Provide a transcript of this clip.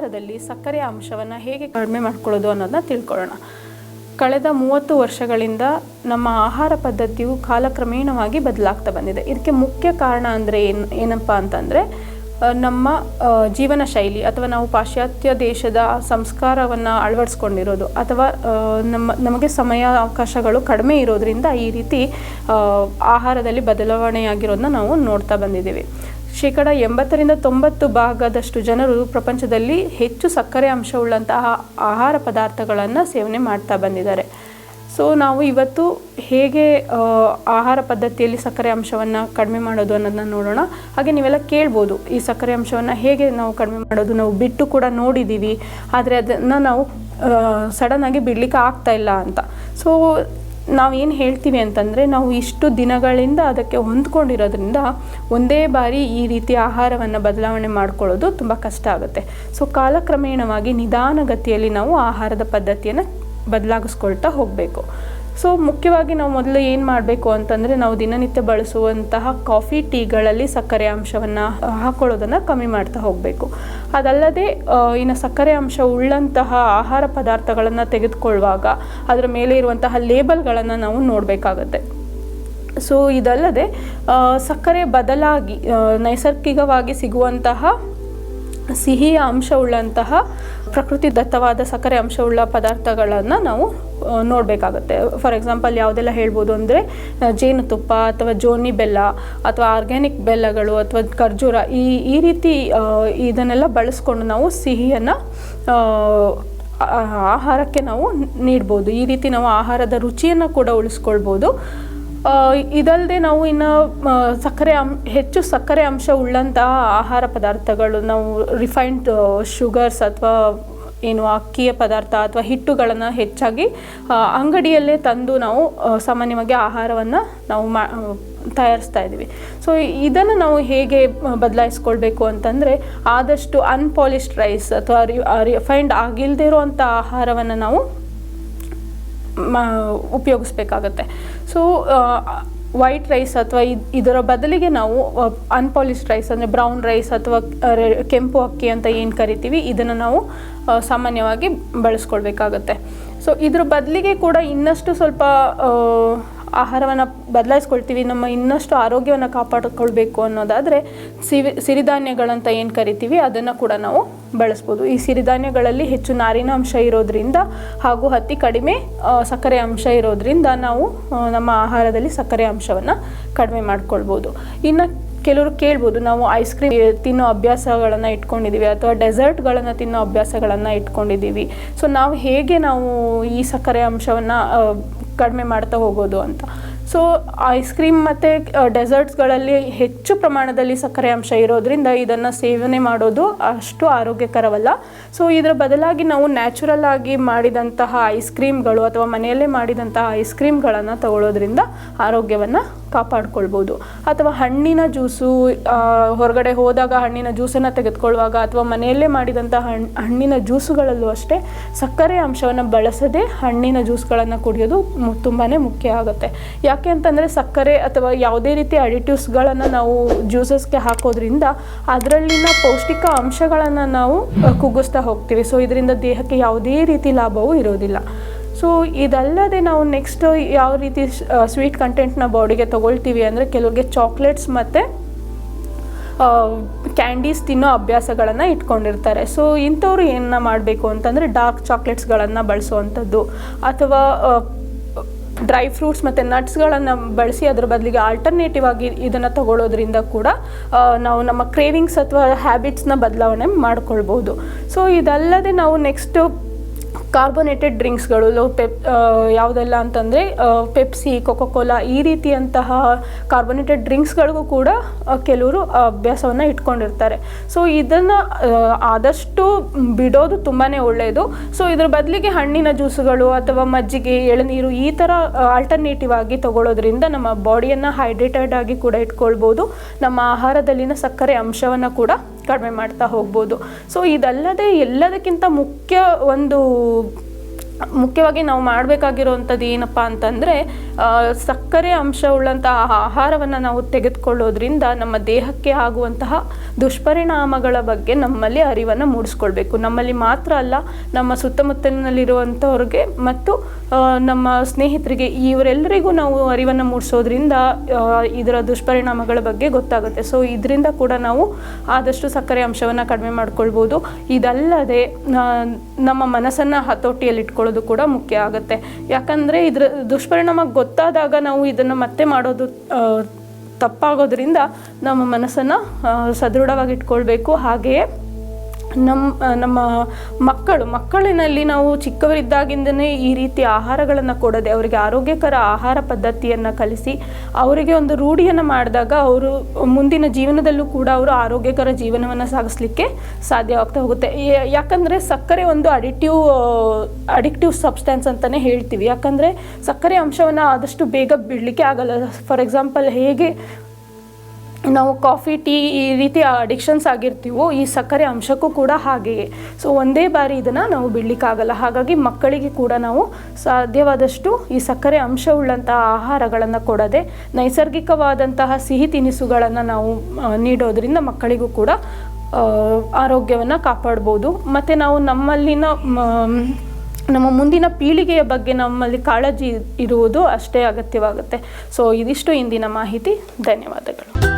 ಆಹಾರದಲ್ಲಿ ಸಕ್ಕರೆ ಅಂಶವನ್ನು ಹೇಗೆ ಕಡಿಮೆ ಮಾಡ್ಕೊಳ್ಳೋದು ಅನ್ನೋದನ್ನ ತಿಳ್ಕೊಳ್ಳೋಣ. ಕಳೆದ ಮೂವತ್ತು ವರ್ಷಗಳಿಂದ ನಮ್ಮ ಆಹಾರ ಪದ್ಧತಿಯು ಕಾಲಕ್ರಮೇಣವಾಗಿ ಬದಲಾಗ್ತಾ ಬಂದಿದೆ. ಇದಕ್ಕೆ ಮುಖ್ಯ ಕಾರಣ ಅಂದರೆ ಏನು, ಏನಪ್ಪ ಅಂತಂದರೆ ನಮ್ಮ ಜೀವನ ಶೈಲಿ ಅಥವಾ ನಾವು ಪಾಶ್ಚಾತ್ಯ ದೇಶದ ಸಂಸ್ಕಾರವನ್ನು ಅಳವಡಿಸ್ಕೊಂಡಿರೋದು ಅಥವಾ ನಮ್ಮ, ನಮಗೆ ಸಮಯ ಅವಕಾಶಗಳು ಕಡಿಮೆ ಇರೋದ್ರಿಂದ ಈ ರೀತಿ ಆಹಾರದಲ್ಲಿ ಬದಲಾವಣೆಯಾಗಿರೋದನ್ನ ನಾವು ನೋಡ್ತಾ ಬಂದಿದ್ದೀವಿ. ಶೇಕಡ ಎಂಬತ್ತರಿಂದ ತೊಂಬತ್ತು ಭಾಗದಷ್ಟು ಜನರು ಪ್ರಪಂಚದಲ್ಲಿ ಹೆಚ್ಚು ಸಕ್ಕರೆ ಅಂಶವುಳ್ಳಂತಹ ಆಹಾರ ಪದಾರ್ಥಗಳನ್ನು ಸೇವನೆ ಮಾಡ್ತಾ ಬಂದಿದ್ದಾರೆ. ಸೊ, ನಾವು ಇವತ್ತು ಹೇಗೆ ಆಹಾರ ಪದ್ಧತಿಯಲ್ಲಿ ಸಕ್ಕರೆ ಅಂಶವನ್ನು ಕಡಿಮೆ ಮಾಡೋದು ಅನ್ನೋದನ್ನ ನೋಡೋಣ. ಹಾಗೆ ನೀವೆಲ್ಲ ಕೇಳ್ಬೋದು ಈ ಸಕ್ಕರೆ ಅಂಶವನ್ನು ಹೇಗೆ ನಾವು ಕಡಿಮೆ ಮಾಡೋದು. ನಾವು ಬಿಟ್ಟು ಕೂಡ ನೋಡಿದ್ದೀವಿ ಆದರೆ ಅದನ್ನು ನಾವು ಸಡನ್ನಾಗಿ ಬಿಡಲಿಕ್ಕೆ ಆಗ್ತಾ ಇಲ್ಲ ಅಂತ. ಸೊ ನಾವೇನು ಹೇಳ್ತೀವಿ ಅಂತಂದರೆ ನಾವು ಇಷ್ಟು ದಿನಗಳಿಂದ ಅದಕ್ಕೆ ಹೊಂದ್ಕೊಂಡಿರೋದ್ರಿಂದ ಒಂದೇ ಬಾರಿ ಈ ರೀತಿ ಆಹಾರವನ್ನು ಬದಲಾವಣೆ ಮಾಡ್ಕೊಳ್ಳೋದು ತುಂಬ ಕಷ್ಟ ಆಗುತ್ತೆ. ಸೊ ಕಾಲಕ್ರಮೇಣವಾಗಿ ನಿಧಾನಗತಿಯಲ್ಲಿ ನಾವು ಆಹಾರದ ಪದ್ಧತಿಯನ್ನು ಬದಲಾಗಿಸ್ಕೊಳ್ತಾ ಹೋಗಬೇಕು. ಸೊ ಮುಖ್ಯವಾಗಿ ನಾವು ಮೊದಲು ಏನು ಮಾಡಬೇಕು ಅಂತಂದರೆ ನಾವು ದಿನನಿತ್ಯ ಬಳಸುವಂತಹ ಕಾಫಿ ಟೀಗಳಲ್ಲಿ ಸಕ್ಕರೆ ಅಂಶವನ್ನು ಹಾಕೊಳ್ಳೋದನ್ನು ಕಮ್ಮಿ ಮಾಡ್ತಾ ಹೋಗಬೇಕು. ಅದಲ್ಲದೆ ಇನ್ನು ಸಕ್ಕರೆ ಅಂಶ ಉಳ್ಳಂತಹ ಆಹಾರ ಪದಾರ್ಥಗಳನ್ನು ತೆಗೆದುಕೊಳ್ಳುವಾಗ ಅದರ ಮೇಲೆ ಇರುವಂತಹ ಲೇಬಲ್ಗಳನ್ನು ನಾವು ನೋಡಬೇಕಾಗತ್ತೆ. ಸೊ ಇದಲ್ಲದೆ ಸಕ್ಕರೆ ಬದಲಾಗಿ ನೈಸರ್ಗಿಕವಾಗಿ ಸಿಗುವಂತಹ ಸಿಹಿಯ ಅಂಶವುಳ್ಳಂತಹ ಪ್ರಕೃತಿ ದತ್ತವಾದ ಸಕ್ಕರೆ ಅಂಶವುಳ್ಳ ಪದಾರ್ಥಗಳನ್ನು ನಾವು ನೋಡಬೇಕಾಗತ್ತೆ. ಫಾರ್ ಎಕ್ಸಾಂಪಲ್ ಯಾವುದೆಲ್ಲ ಹೇಳ್ಬೋದು ಅಂದರೆ ಜೇನುತುಪ್ಪ ಅಥವಾ ಜೋನಿ ಬೆಲ್ಲ ಅಥವಾ ಆರ್ಗ್ಯಾನಿಕ್ ಬೆಲ್ಲಗಳು ಅಥವಾ ಖರ್ಜೂರ ಈ ಈ ರೀತಿ ಇದನ್ನೆಲ್ಲ ಬಳಸ್ಕೊಂಡು ನಾವು ಸಿಹಿಯನ್ನು ಆಹಾರಕ್ಕೆ ನಾವು ನೀಡ್ಬೋದು. ಈ ರೀತಿ ನಾವು ಆಹಾರದ ರುಚಿಯನ್ನು ಕೂಡ ಉಳಿಸ್ಕೊಳ್ಬೋದು. ಇದಲ್ಲದೆ ನಾವು ಇನ್ನು ಸಕ್ಕರೆ ಅಂ, ಹೆಚ್ಚು ಸಕ್ಕರೆ ಅಂಶ ಉಳ್ಳಂತಹ ಆಹಾರ ಪದಾರ್ಥಗಳು ನಾವು ರಿಫೈನ್ಡ್ ಶುಗರ್ಸ್ ಅಥವಾ ಏನು ಅಕ್ಕಿಯ ಪದಾರ್ಥ ಅಥವಾ ಹಿಟ್ಟುಗಳನ್ನು ಹೆಚ್ಚಾಗಿ ಅಂಗಡಿಯಲ್ಲೇ ತಂದು ನಾವು ಸಾಮಾನ್ಯವಾಗಿ ಆಹಾರವನ್ನು ನಾವು ಮಾ ತಯಾರಿಸ್ತಾ ಇದ್ದೀವಿ. ಸೊ ಇದನ್ನು ನಾವು ಹೇಗೆ ಬದಲಾಯಿಸ್ಕೊಳ್ಬೇಕು ಅಂತಂದರೆ, ಆದಷ್ಟು ಅನ್ಪಾಲಿಶ್ಡ್ ರೈಸ್ ಅಥವಾ ರಿಫೈಂಡ್ ಆಗಿಲ್ಲದೆ ಇರುವಂಥ ಆಹಾರವನ್ನು ನಾವು, ಮ, ಉಪಯೋಗಿಸ್ಬೇಕಾಗತ್ತೆ. ಸೊ ವೈಟ್ ರೈಸ್ ಅಥವಾ ಇದ್- ಇದರ ಬದಲಿಗೆ ನಾವು ಅನ್ಪಾಲಿಶ್ಡ್ ರೈಸ್ ಅಂದರೆ ಬ್ರೌನ್ ರೈಸ್ ಅಥವಾ ಕೆಂಪು ಅಕ್ಕಿ ಅಂತ ಏನು ಕರಿತೀವಿ, ಇದನ್ನು ನಾವು ಸಾಮಾನ್ಯವಾಗಿ ಬಳಸ್ಕೊಳ್ಬೇಕಾಗತ್ತೆ. ಸೊ ಇದ್ರ ಬದಲಿಗೆ ಕೂಡ ಇನ್ನಷ್ಟು ಸ್ವಲ್ಪ ಆಹಾರವನ್ನು ಬದಲಾಯಿಸ್ಕೊಳ್ತೀವಿ, ನಮ್ಮ ಇನ್ನಷ್ಟು ಆರೋಗ್ಯವನ್ನು ಕಾಪಾಡಿಕೊಳ್ಬೇಕು ಅನ್ನೋದಾದರೆ ಸಿವಿ, ಸಿರಿಧಾನ್ಯಗಳಂತ ಏನು ಕರಿತೀವಿ, ಅದನ್ನು ಕೂಡ ನಾವು ಬಳಸ್ಬೋದು. ಈ ಸಿರಿಧಾನ್ಯಗಳಲ್ಲಿ ಹೆಚ್ಚು ನಾರಿನ ಅಂಶ ಇರೋದ್ರಿಂದ ಹಾಗೂ ಅತಿ ಕಡಿಮೆ ಸಕ್ಕರೆ ಅಂಶ ಇರೋದ್ರಿಂದ ನಾವು ನಮ್ಮ ಆಹಾರದಲ್ಲಿ ಸಕ್ಕರೆ ಅಂಶವನ್ನು ಕಡಿಮೆ ಮಾಡ್ಕೊಳ್ಬೋದು. ಇನ್ನು ಕೆಲವರು ಕೇಳ್ಬೋದು, ನಾವು ಐಸ್ ಕ್ರೀಮ್ ತಿನ್ನೋ ಅಭ್ಯಾಸಗಳನ್ನು ಇಟ್ಕೊಂಡಿದ್ದೀವಿ ಅಥವಾ ಡೆಸರ್ಟ್ಗಳನ್ನು ತಿನ್ನೋ ಅಭ್ಯಾಸಗಳನ್ನು ಇಟ್ಕೊಂಡಿದ್ದೀವಿ ಸೊ ನಾವು ಹೇಗೆ ನಾವು ಈ ಸಕ್ಕರೆ ಅಂಶವನ್ನು ಕಡಿಮೆ ಮಾಡ್ತಾ ಹೋಗೋದು ಅಂತ. ಸೊ ಐಸ್ ಕ್ರೀಮ್ ಮತ್ತು ಡೆಸರ್ಟ್ಸ್ಗಳಲ್ಲಿ ಹೆಚ್ಚು ಪ್ರಮಾಣದಲ್ಲಿ ಸಕ್ಕರೆ ಅಂಶ ಇರೋದ್ರಿಂದ ಇದನ್ನು ಸೇವನೆ ಮಾಡೋದು ಅಷ್ಟು ಆರೋಗ್ಯಕರವಲ್ಲ. ಸೊ ಇದರ ಬದಲಾಗಿ ನಾವು ನ್ಯಾಚುರಲ್ ಆಗಿ ಮಾಡಿದಂತಹ ಐಸ್ ಕ್ರೀಮ್ಗಳು ಅಥವಾ ಮನೆಯಲ್ಲೇ ಮಾಡಿದಂತಹ ಐಸ್ ಕ್ರೀಮ್ಗಳನ್ನು ತಗೊಳ್ಳೋದ್ರಿಂದ ಆರೋಗ್ಯವನ್ನು ಕಾಪಾಡ್ಕೊಳ್ಬೋದು. ಅಥವಾ ಹಣ್ಣಿನ ಜ್ಯೂಸು ಹೊರಗಡೆ ಹೋದಾಗ ಹಣ್ಣಿನ ಜ್ಯೂಸನ್ನು ತೆಗೆದುಕೊಳ್ಳುವಾಗ ಅಥವಾ ಮನೆಯಲ್ಲೇ ಮಾಡಿದಂಥ ಹಣ್, ಹಣ್ಣಿನ ಜ್ಯೂಸುಗಳಲ್ಲೂ ಅಷ್ಟೇ ಸಕ್ಕರೆ ಅಂಶವನ್ನು ಬಳಸದೆ ಹಣ್ಣಿನ ಜ್ಯೂಸ್ಗಳನ್ನು ಕುಡಿಯೋದು ತುಂಬಾ ಮುಖ್ಯ ಆಗುತ್ತೆ. ಯಾಕೆ ಅಂತಂದರೆ ಸಕ್ಕರೆ ಅಥವಾ ಯಾವುದೇ ರೀತಿ ಅಡಿಟಿವ್ಸ್ಗಳನ್ನು ನಾವು ಜ್ಯೂಸಸ್ಗೆ ಹಾಕೋದ್ರಿಂದ ಅದರಲ್ಲಿನ ಪೌಷ್ಟಿಕ ಅಂಶಗಳನ್ನು ನಾವು ಕುಗ್ಗಿಸ್ತಾ ಹೋಗ್ತೀವಿ. ಸೊ ಇದರಿಂದ ದೇಹಕ್ಕೆ ಯಾವುದೇ ರೀತಿ ಲಾಭವೂ ಇರೋದಿಲ್ಲ. ಸೊ ಇದಲ್ಲದೆ ನಾವು ನೆಕ್ಸ್ಟ್ ಯಾವ ರೀತಿ ಸ್ವೀಟ್ ಕಂಟೆಂಟ್ನ ಬಾಡಿಗೆ ತೊಗೊಳ್ತೀವಿ ಅಂದರೆ ಕೆಲವ್ರಿಗೆ ಚಾಕ್ಲೇಟ್ಸ್ ಮತ್ತು ಕ್ಯಾಂಡೀಸ್ ತಿನ್ನೋ ಅಭ್ಯಾಸಗಳನ್ನು ಇಟ್ಕೊಂಡಿರ್ತಾರೆ. ಸೊ ಇಂಥವ್ರು ಏನನ್ನ ಮಾಡಬೇಕು ಅಂತಂದರೆ ಡಾರ್ಕ್ ಚಾಕ್ಲೇಟ್ಸ್ಗಳನ್ನು ಬಳಸುವಂಥದ್ದು. ಅಥವಾ ಡ್ರೈ ಫ್ರೂಟ್ಸ್ ಮತ್ತು ನಟ್ಸ್ಗಳನ್ನು ಬಳಸಿ ಅದರ ಬದಲಿಗೆ ಆಲ್ಟರ್ನೇಟಿವ್ ಆಗಿ ಇದನ್ನು ತಗೊಳ್ಳೋದ್ರಿಂದ ಕೂಡ ನಾವು ನಮ್ಮ ಕ್ರೇವಿಂಗ್ಸ್ ಅಥವಾ ಹ್ಯಾಬಿಟ್ಸ್ನ ಬದಲಾವಣೆ ಮಾಡ್ಕೊಳ್ಬೋದು. ಸೊ ಇದಲ್ಲದೆ ನಾವು ನೆಕ್ಸ್ಟು ಕಾರ್ಬೋನೇಟೆಡ್ ಡ್ರಿಂಕ್ಸ್ಗಳು ಲೋ ಪೆಪ್ ಯಾವುದೆಲ್ಲ ಅಂತಂದರೆ ಪೆಪ್ಸಿ ಕೊಕೊಕೋಲಾ ಈ ರೀತಿಯಂತಹ ಕಾರ್ಬೋನೇಟೆಡ್ ಡ್ರಿಂಕ್ಸ್ಗಳಿಗೂ ಕೂಡ ಕೆಲವರು ಅಭ್ಯಾಸವನ್ನು ಇಟ್ಕೊಂಡಿರ್ತಾರೆ. ಸೊ ಇದನ್ನು ಆದಷ್ಟು ಬಿಡೋದು ತುಂಬಾ ಒಳ್ಳೆಯದು ಸೊ ಇದ್ರ ಬದಲಿಗೆ ಹಣ್ಣಿನ ಜ್ಯೂಸುಗಳು ಅಥವಾ ಮಜ್ಜಿಗೆ, ಎಳನೀರು ಈ ಥರ ಆಲ್ಟರ್ನೇಟಿವ್ ಆಗಿ ತಗೊಳ್ಳೋದ್ರಿಂದ ನಮ್ಮ ಬಾಡಿಯನ್ನು ಹೈಡ್ರೇಟೆಡ್ ಆಗಿ ಕೂಡ ಇಟ್ಕೊಳ್ಬೋದು. ನಮ್ಮ ಆಹಾರದಲ್ಲಿನ ಸಕ್ಕರೆ ಅಂಶವನ್ನು ಕೂಡ ಕಡಿಮೆ ಮಾಡ್ತಾ ಹೋಗ್ಬೋದು. ಸೊ ಇದಲ್ಲದೆ ಎಲ್ಲದಕ್ಕಿಂತ ಮುಖ್ಯ ಒಂದು ಮುಖ್ಯವಾಗಿ ನಾವು ಮಾಡಬೇಕಾಗಿರುವಂಥದ್ದು ಏನಪ್ಪ ಅಂತಂದರೆ ಸಕ್ಕರೆ ಅಂಶ ಉಳ್ಳಂತಹ ಆಹಾರವನ್ನು ನಾವು ತೆಗೆದುಕೊಳ್ಳೋದ್ರಿಂದ ನಮ್ಮ ದೇಹಕ್ಕೆ ಆಗುವಂತಹ ದುಷ್ಪರಿಣಾಮಗಳ ಬಗ್ಗೆ ನಮ್ಮಲ್ಲಿ ಅರಿವನ್ನು ಮೂಡಿಸ್ಕೊಳ್ಬೇಕು. ನಮ್ಮಲ್ಲಿ ಮಾತ್ರ ಅಲ್ಲ, ನಮ್ಮ ಸುತ್ತಮುತ್ತಲಿನಲ್ಲಿರುವಂಥವ್ರಿಗೆ ಮತ್ತು ನಮ್ಮ ಸ್ನೇಹಿತರಿಗೆ, ಇವರೆಲ್ಲರಿಗೂ ನಾವು ಅರಿವನ್ನು ಮೂಡಿಸೋದ್ರಿಂದ ಇದರ ದುಷ್ಪರಿಣಾಮಗಳ ಬಗ್ಗೆ ಗೊತ್ತಾಗುತ್ತೆ. ಸೊ ಇದರಿಂದ ಕೂಡ ನಾವು ಆದಷ್ಟು ಸಕ್ಕರೆ ಅಂಶವನ್ನು ಕಡಿಮೆ ಮಾಡ್ಕೊಳ್ಬೋದು. ಇದಲ್ಲದೆ ನಮ್ಮ ಮನಸ್ಸನ್ನು ಹತೋಟಿಯಲ್ಲಿ ಇಟ್ಕೊಳ್ಳೋದು ಕೂಡ ಮುಖ್ಯ ಆಗುತ್ತೆ. ಯಾಕಂದರೆ ಇದರ ದುಷ್ಪರಿಣಾಮ ಗೊತ್ತಾದಾಗ ನಾವು ಇದನ್ನು ಮತ್ತೆ ಮಾಡೋದು ತಪ್ಪಾಗೋದ್ರಿಂದ ನಮ್ಮ ಮನಸ್ಸನ್ನು ಸದೃಢವಾಗಿಟ್ಕೊಳ್ಬೇಕು. ಹಾಗೆಯೇ ನಮ್ಮ ನಮ್ಮ ಮಕ್ಕಳು, ಮಕ್ಕಳಿನಲ್ಲಿ ನಾವು ಚಿಕ್ಕವರಿದ್ದಾಗಿಂದನೇ ಈ ರೀತಿ ಆಹಾರಗಳನ್ನು ಕೊಡದೆ, ಅವರಿಗೆ ಆರೋಗ್ಯಕರ ಆಹಾರ ಪದ್ಧತಿಯನ್ನು ಕಲಿಸಿ, ಅವರಿಗೆ ಒಂದು ರೂಢಿಯನ್ನು ಮಾಡಿದಾಗ ಅವರು ಮುಂದಿನ ಜೀವನದಲ್ಲೂ ಕೂಡ ಅವರು ಆರೋಗ್ಯಕರ ಜೀವನವನ್ನು ಸಾಗಿಸ್ಲಿಕ್ಕೆ ಸಾಧ್ಯವಾಗ್ತಾ ಹೋಗುತ್ತೆ. ಯಾಕಂದರೆ ಸಕ್ಕರೆ ಒಂದು ಅಡಿಟಿವ್ ಅಡಿಕ್ಟಿವ್ ಸಬ್ಸ್ಟೆನ್ಸ್ ಅಂತಲೇ ಹೇಳ್ತೀವಿ. ಯಾಕಂದರೆ ಸಕ್ಕರೆ ಅಂಶವನ್ನು ಆದಷ್ಟು ಬೇಗ ಬಿಡಲಿಕ್ಕೆ ಆಗಲ್ಲ. ಫಾರ್ ಎಕ್ಸಾಂಪಲ್ ಹೇಗೆ ನಾವು ಕಾಫಿ, ಟೀ ಈ ರೀತಿ ಅಡಿಕ್ಷನ್ಸ್ ಆಗಿರ್ತೀವೋ ಈ ಸಕ್ಕರೆ ಅಂಶಕ್ಕೂ ಕೂಡ ಹಾಗೆಯೇ. ಸೊ ಒಂದೇ ಬಾರಿ ಇದನ್ನು ನಾವು ಬಿಡಲಿಕ್ಕಾಗಲ್ಲ. ಹಾಗಾಗಿ ಮಕ್ಕಳಿಗೆ ಕೂಡ ನಾವು ಸಾಧ್ಯವಾದಷ್ಟು ಈ ಸಕ್ಕರೆ ಅಂಶವುಳ್ಳಂತಹ ಆಹಾರಗಳನ್ನು ಕೊಡದೆ, ನೈಸರ್ಗಿಕವಾದಂತಹ ಸಿಹಿ ತಿನಿಸುಗಳನ್ನು ನಾವು ನೀಡೋದರಿಂದ ಮಕ್ಕಳಿಗೂ ಕೂಡ ಆರೋಗ್ಯವನ್ನು ಕಾಪಾಡ್ಬೋದು. ಮತ್ತು ನಾವು ನಮ್ಮಲ್ಲಿನ ನಮ್ಮ ಮುಂದಿನ ಪೀಳಿಗೆಯ ಬಗ್ಗೆ ನಮ್ಮಲ್ಲಿ ಕಾಳಜಿ ಇರುವುದು ಅಷ್ಟೇ ಅಗತ್ಯವಾಗುತ್ತೆ. ಸೊ ಇದಿಷ್ಟು ಇಂದಿನ ಮಾಹಿತಿ. ಧನ್ಯವಾದಗಳು.